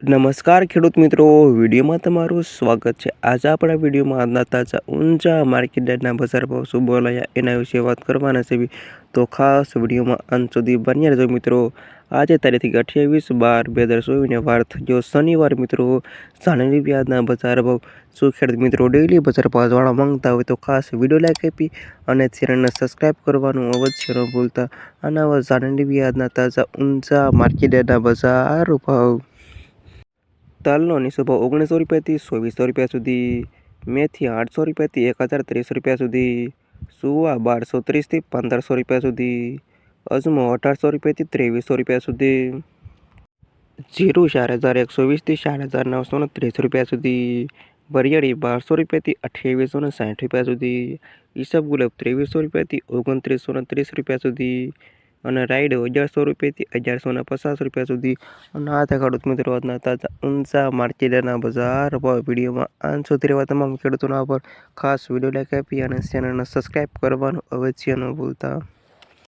નમસ્કાર ખેડૂત મિત્રો, વિડીયોમાં તમારું સ્વાગત છે. આજે આપણા વિડીયોમાં આજના તાજા ઊંચા માર્કેટ ડેટના બજાર ભાવ શું બોલાયા એના વિશે વાત કરવાના છે. તો ખાસ વિડીયોમાં અંત સુધી બન્યા રહેજો મિત્રો. આજે તારીખ અઠ્યાવીસ બાર બે હજાર ચોવીસને વાર થયો. શનિવાર મિત્રો જાણેલી વ્યાજના બજાર ભાવ. શું ખેડૂત મિત્રો ડેઈલી બજાર ભાવ જાણવા માંગતા હોય તો ખાસ વીડિયો લાઈક આપી અને ચેનલને સબસ્ક્રાઈબ કરવાનું અવશ્ય ન ભૂલતા. અને જાણેલી વ્યાજના તાજા ઊંચા માર્કેટ ડેટના બજાર ભાવ. તલનો નીચો ભાવ ઓગણીસો રૂપિયાથી ચોવીસો રૂપિયા સુધી, મેથી આઠસો રૂપિયાથી એક હજાર ત્રીસ રૂપિયા સુધી, સુવા બારસો ત્રીસથી પંદરસો રૂપિયા સુધી, અજમો અઢારસો રૂપિયાથી ત્રેવીસો રૂપિયા સુધી, જીરું ચાર હજાર એકસો વીસથી ચાર હજાર નવસો ને ત્રીસ રૂપિયા સુધી, વરિયાળી બારસો રૂપિયાથી અઠ્યાવીસો ને સાઠ રૂપિયા સુધી ઈસબ ગુલાબ ત્રેવીસો રૂપિયાથી ઓગણત્રીસો ને ત્રીસ રૂપિયા સુધી અને રાઈડ અગિયારસો રૂપિયાથી અગિયારસોને પચાસ રૂપિયા સુધી. અને આ હતા ખેડૂત મિત્રો આજના તાજા ઊંચા માર્કેટના બજાર ભાવ વિડીયોમાં. આજ સુધી રહેવા તમામ ખેડૂતોના પર ખાસ વીડિયો લાઈક આપી અને ચેનલને સબસ્ક્રાઈબ કરવાનું અવશ્ય ન ભૂલતા.